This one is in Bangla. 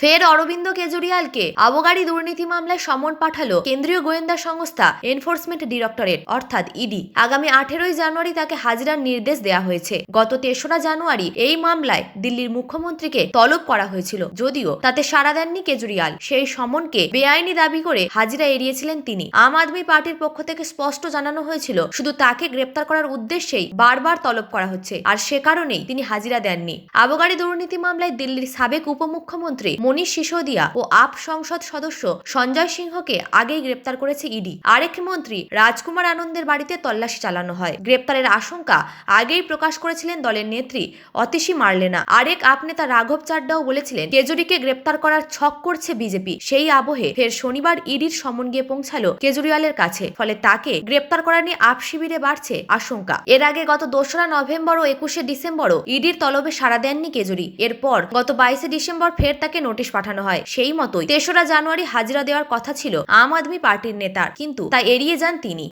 ফের অরবিন্দ কেজরিওয়ালকে আবগারি দুর্নীতি মামলায় সমন পাঠালো কেন্দ্রীয় গোয়েন্দা সংস্থা এনফোর্সমেন্ট ডিরেক্টরেট, অর্থাৎ ইডি। আগামী আঠেরোই জানুয়ারি তাকে হাজিরার নির্দেশ দেওয়া হয়েছে। গত তেসরা জানুয়ারি এই মামলায় দিল্লির মুখ্যমন্ত্রীকে তলব করা হয়েছিল, যদিও তাতে সাড়া দেননি কেজরিওয়াল। সেই সমনকে বেআইনি দাবি করে হাজিরা এড়িয়েছিলেন তিনি। আম আদমি পার্টির পক্ষ থেকে স্পষ্ট জানানো হয়েছিল, শুধু তাকে গ্রেপ্তার করার উদ্দেশ্যেই বারবার তলব করা হচ্ছে, আর সে কারণেই তিনি হাজিরা দেননি। আবগারি দুর্নীতি মামলায় দিল্লির সাবেক উপমুখ্যমন্ত্রী মনীষ সিসোদিয়া ও আপ সংসদ সদস্য সঞ্জয় সিংহকে আগেই গ্রেপ্তার করেছে ইডি। আরেক মন্ত্রী রাজকুমার আনন্দের বাড়িতে তল্লাশি চালানো হয়। গ্রেপ্তারের আশঙ্কা আগেই প্রকাশ করেছিলেন দলের নেত্রী অতিশী মার্লেনা। আরেক আপ নেতা রাঘব চাড্ডাও বলেছিলেন, কেজরিকে গ্রেপ্তার করার ছক করছে বিজেপি। সেই আবহে ফের শনিবার ইডির সমন গিয়ে পৌঁছালো কেজরিওয়ালের কাছে, ফলে তাকে গ্রেপ্তার করা নিয়ে আপ শিবিরে বাড়ছে আশঙ্কা। এর আগে গত দোসরা নভেম্বর ও একুশে ডিসেম্বরও ইডির তলবে সাড়া দেননি কেজরি। এরপর গত বাইশে ডিসেম্বর ফের তাকে নোটিশ পাঠানো হয়। সেই মতোই তেসরা জানুয়ারি হাজিরা দেওয়ার কথা ছিল আম আদমি পার্টির নেতার। কিন্তু তা এড়িয়ে যান তিনি।